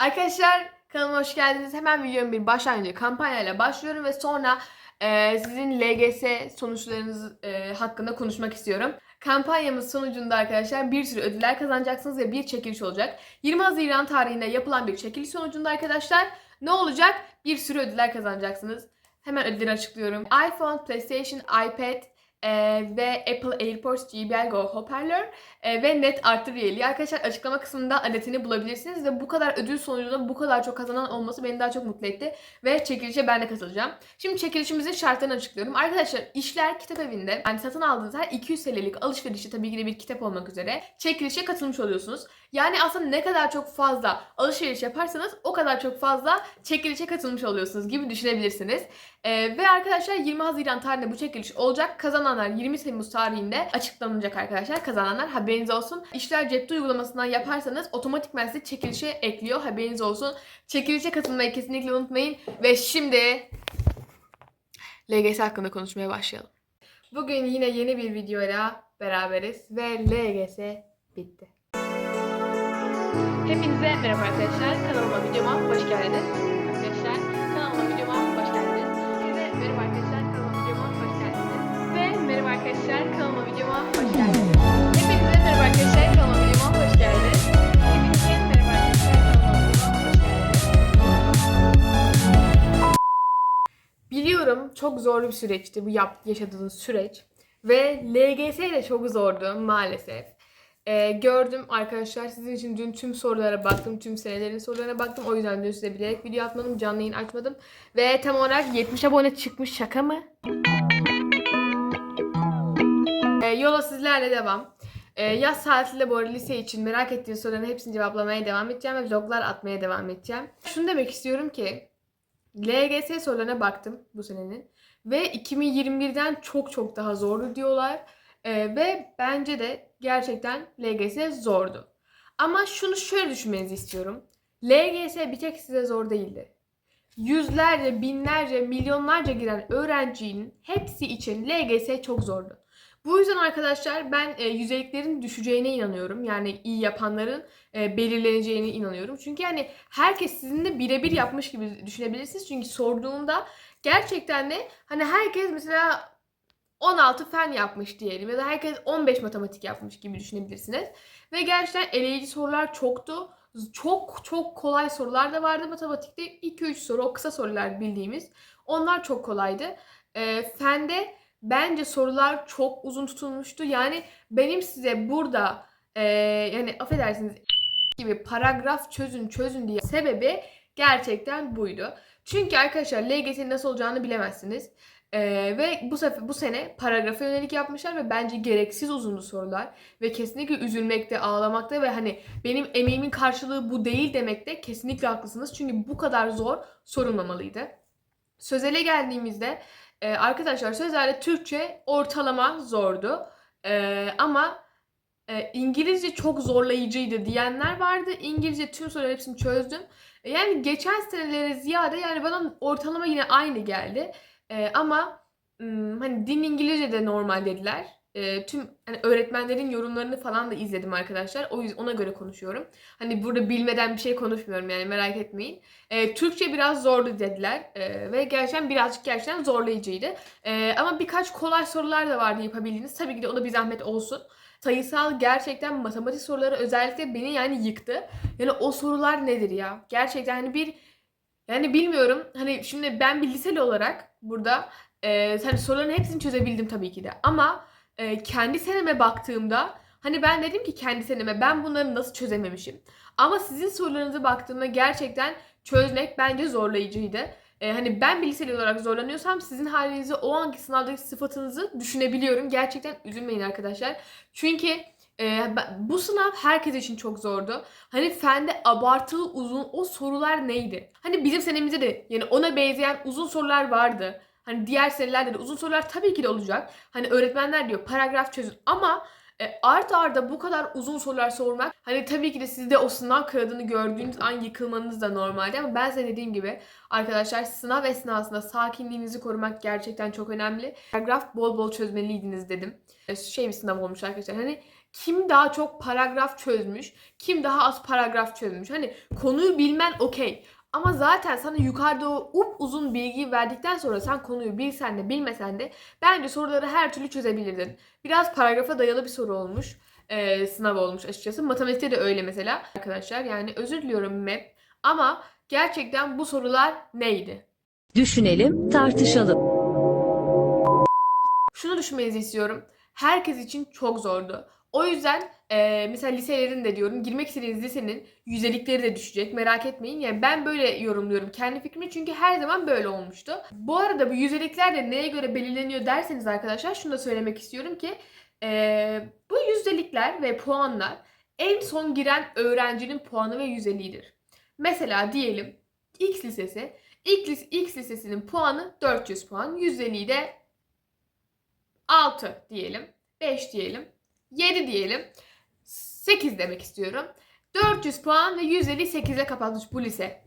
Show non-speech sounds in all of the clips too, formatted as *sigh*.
Arkadaşlar kanalıma hoş geldiniz. Hemen videonun bir başlangıcı kampanyayla başlıyorum ve sonra e, sizin LGS sonuçlarınız e, hakkında konuşmak istiyorum. Kampanyamız sonucunda arkadaşlar bir sürü ödüller kazanacaksınız ve bir çekiliş olacak. 20 Haziran tarihinde yapılan bir çekiliş sonucunda arkadaşlar ne olacak? Bir sürü ödüller kazanacaksınız. Hemen ödülleri açıklıyorum. iPhone, PlayStation, iPad e, ve Apple AirPods JBL Go hoparlör e, ve net artı üyeliği. Arkadaşlar açıklama kısmında adetini bulabilirsiniz ve bu kadar ödül sonucunda bu kadar çok kazanan olması beni daha çok mutlu etti. Ve çekilişe ben de katılacağım. Şimdi çekilişimizin şartlarını açıklıyorum. Arkadaşlar işler kitap evinde yani satın aldığınız her 200 TL'lik alışverişi tabii ki de bir kitap olmak üzere çekilişe katılmış oluyorsunuz. Yani aslında ne kadar çok fazla alışveriş yaparsanız o kadar çok fazla çekilişe katılmış oluyorsunuz gibi düşünebilirsiniz. Ee, ve arkadaşlar 20 Haziran tarihinde bu çekiliş olacak. Kazananlar 20 Temmuz tarihinde açıklanacak arkadaşlar. Kazananlar haberiniz olsun. İşler cepte uygulamasından yaparsanız otomatikman sizi çekilişe ekliyor. Haberiniz olsun. Çekilişe katılmayı kesinlikle unutmayın. Ve şimdi LGS hakkında konuşmaya başlayalım. Bugün yine yeni bir videoyla beraberiz ve LGS bitti. Hepinize merhaba arkadaşlar. Kanalıma videoma hoş geldiniz. Arkadaşlar kanalıma videoma hoş geldiniz. Hepinize merhaba arkadaşlar. Arkadaşlar. Kanalıma videoma hoş geldiniz. Hepinize merhaba arkadaşlar. Kanalıma videoma hoş geldiniz. Hepinize merhaba arkadaşlar. Kanalıma hoş geldiniz. Biliyorum çok zorlu bir süreçti bu yap yaşadığınız süreç. Ve LGS de çok zordu maalesef. Ee, gördüm arkadaşlar sizin için dün tüm sorulara baktım. Tüm senelerin sorularına baktım. O yüzden dün size bilerek video atmadım. Canlı yayın açmadım. Ve tam olarak 70 abone çıkmış. Şaka mı? Ee, yola sizlerle devam. Ee, yaz tatilde bu arada lise için merak ettiğiniz soruların hepsini cevaplamaya devam edeceğim ve vloglar atmaya devam edeceğim. Şunu demek istiyorum ki LGS sorularına baktım bu senenin ve 2021'den çok çok daha zordu diyorlar. Ee, ve bence de gerçekten LGS zordu. Ama şunu şöyle düşünmenizi istiyorum. LGS bir tek size zor değildi. Yüzlerce, binlerce, milyonlarca giren öğrencinin hepsi için LGS çok zordu. Bu yüzden arkadaşlar ben e, yüzeyliklerin düşeceğine inanıyorum. Yani iyi yapanların e, belirleneceğine inanıyorum. Çünkü yani herkes sizinle birebir yapmış gibi düşünebilirsiniz. Çünkü sorduğumda gerçekten de hani herkes mesela 16 fen yapmış diyelim ya da herkes 15 matematik yapmış gibi düşünebilirsiniz. Ve gerçekten eleyici sorular çoktu. Çok çok kolay sorular da vardı matematikte. 2-3 soru o kısa sorular bildiğimiz. Onlar çok kolaydı. E, fende bence sorular çok uzun tutulmuştu. Yani benim size burada e, yani affedersiniz gibi paragraf çözün çözün diye sebebi gerçekten buydu. Çünkü arkadaşlar LGS'nin nasıl olacağını bilemezsiniz. Ee, ve bu sefer bu sene paragrafa yönelik yapmışlar ve bence gereksiz uzundu sorular ve kesinlikle üzülmekte, ağlamakta ve hani benim emeğimin karşılığı bu değil demekte kesinlikle haklısınız. Çünkü bu kadar zor sorulmamalıydı. Sözele geldiğimizde e, arkadaşlar sözelde Türkçe ortalama zordu. E, ama e, İngilizce çok zorlayıcıydı diyenler vardı. İngilizce tüm soruların hepsini çözdüm. E, yani geçen senelere ziyade yani bana ortalama yine aynı geldi. E, ama hmm, hani din İngilizce de normal dediler. E, tüm hani öğretmenlerin yorumlarını falan da izledim arkadaşlar. O yüzden ona göre konuşuyorum. Hani burada bilmeden bir şey konuşmuyorum yani merak etmeyin. E, Türkçe biraz zordu dediler e, ve gerçekten birazcık gerçekten zorlayıcıydı. E, ama birkaç kolay sorular da vardı yapabildiğiniz. Tabii ki de o da bir zahmet olsun. Sayısal gerçekten matematik soruları özellikle beni yani yıktı. Yani o sorular nedir ya? Gerçekten hani bir yani bilmiyorum. Hani şimdi ben bir liseli olarak burada e, hani soruların hepsini çözebildim tabii ki de. Ama e, kendi seneme baktığımda hani ben dedim ki kendi seneme ben bunları nasıl çözememişim. Ama sizin sorularınıza baktığımda gerçekten çözmek bence zorlayıcıydı. E, hani ben liseli olarak zorlanıyorsam sizin halinizi o anki sınavdaki sıfatınızı düşünebiliyorum. Gerçekten üzülmeyin arkadaşlar. Çünkü e, bu sınav herkes için çok zordu. Hani fende abartılı uzun o sorular neydi? Hani bizim senemizde de yani ona benzeyen uzun sorular vardı. Hani diğer senelerde de uzun sorular tabii ki de olacak. Hani öğretmenler diyor paragraf çözün ama e, art arda bu kadar uzun sorular sormak hani tabii ki de sizde o sınav kağıdını gördüğünüz an yıkılmanız da normaldi ama ben size dediğim gibi arkadaşlar sınav esnasında sakinliğinizi korumak gerçekten çok önemli. Paragraf bol bol çözmeliydiniz dedim. E, şey bir sınav olmuş arkadaşlar hani kim daha çok paragraf çözmüş, kim daha az paragraf çözmüş. Hani konuyu bilmen okey. Ama zaten sana yukarıda o up uzun bilgiyi verdikten sonra sen konuyu bilsen de bilmesen de bence soruları her türlü çözebilirdin. Biraz paragrafa dayalı bir soru olmuş. Ee, sınav olmuş açıkçası. Matematikte de öyle mesela arkadaşlar. Yani özür diliyorum MEP. Ama gerçekten bu sorular neydi? Düşünelim, tartışalım. Şunu düşünmenizi istiyorum. Herkes için çok zordu. O yüzden e, mesela liselerin de diyorum girmek istediğiniz lisenin yüzdelikleri de düşecek. Merak etmeyin. Yani ben böyle yorumluyorum kendi fikrimi çünkü her zaman böyle olmuştu. Bu arada bu yüzdelikler de neye göre belirleniyor derseniz arkadaşlar şunu da söylemek istiyorum ki e, bu yüzdelikler ve puanlar en son giren öğrencinin puanı ve yüzdeliğidir. Mesela diyelim X lisesi X, X lisesinin puanı 400 puan. Yüzdeliği de 6 diyelim. 5 diyelim. 7 diyelim. 8 demek istiyorum. 400 puan ve yüzdeliği 8'e kapatmış bu lise.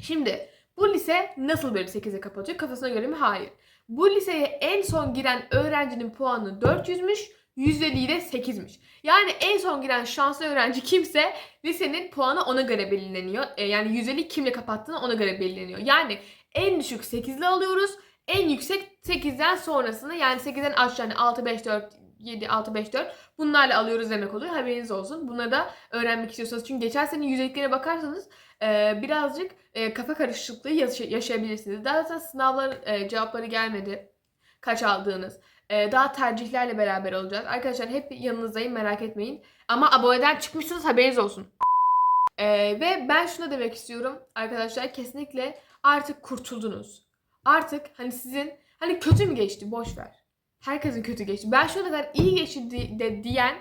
Şimdi bu lise nasıl böyle 8'e kapatıyor? Kafasına göre mi? Hayır. Bu liseye en son giren öğrencinin puanı 400'müş. Yüzdeliği de 8'miş. Yani en son giren şanslı öğrenci kimse lisenin puanı ona göre belirleniyor. E, yani yüzdeliği kimle kapattığını ona göre belirleniyor. Yani en düşük 8'li alıyoruz. En yüksek 8'den sonrasını yani 8'den aşağı yani 6, 5, 4, 7, 6, 5, 4 bunlarla alıyoruz demek oluyor. Haberiniz olsun. Bunları da öğrenmek istiyorsanız. Çünkü geçen sene yüzdeliklere bakarsanız e, birazcık e, kafa karışıklığı yaşa- yaşayabilirsiniz. Daha zaten sınavlar e, cevapları gelmedi. Kaç aldığınız. E, daha tercihlerle beraber olacağız. Arkadaşlar hep yanınızdayım merak etmeyin. Ama aboneden çıkmışsınız haberiniz olsun. E, ve ben şunu demek istiyorum arkadaşlar kesinlikle artık kurtuldunuz. Artık hani sizin hani kötü mü geçti boş ver. Herkesin kötü geçti. Ben şu kadar iyi geçti de diyen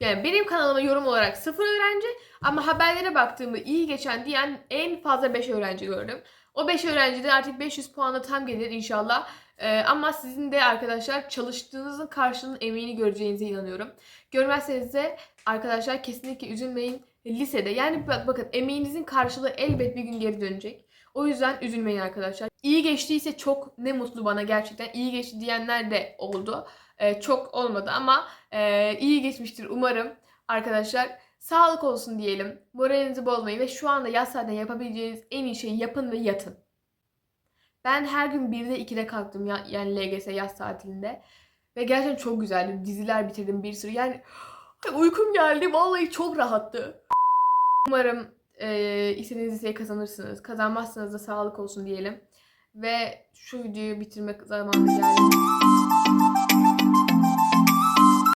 yani benim kanalıma yorum olarak sıfır öğrenci ama haberlere baktığımda iyi geçen diyen en fazla 5 öğrenci gördüm. O 5 öğrenciden artık 500 puanla tam gelir inşallah. Ee, ama sizin de arkadaşlar çalıştığınızın karşılığının emeğini göreceğinize inanıyorum. Görmezseniz de arkadaşlar kesinlikle üzülmeyin. Lisede yani bak, bakın emeğinizin karşılığı elbet bir gün geri dönecek. O yüzden üzülmeyin arkadaşlar. İyi geçtiyse çok ne mutlu bana gerçekten. İyi geçti diyenler de oldu. Ee, çok olmadı ama e, iyi geçmiştir umarım arkadaşlar. Sağlık olsun diyelim. Moralinizi bozmayın ve şu anda yaz saatinde yapabileceğiniz en iyi şeyi yapın ve yatın. Ben her gün 1'de 2'de kalktım ya, yani LGS yaz tatilinde. Ve gerçekten çok güzeldi. Diziler bitirdim bir sürü. Yani *gasps* uykum geldi. Vallahi çok rahattı. Umarım e, istediğiniz liseyi kazanırsınız. Kazanmazsanız da sağlık olsun diyelim. Ve şu videoyu bitirmek zamanı geldi.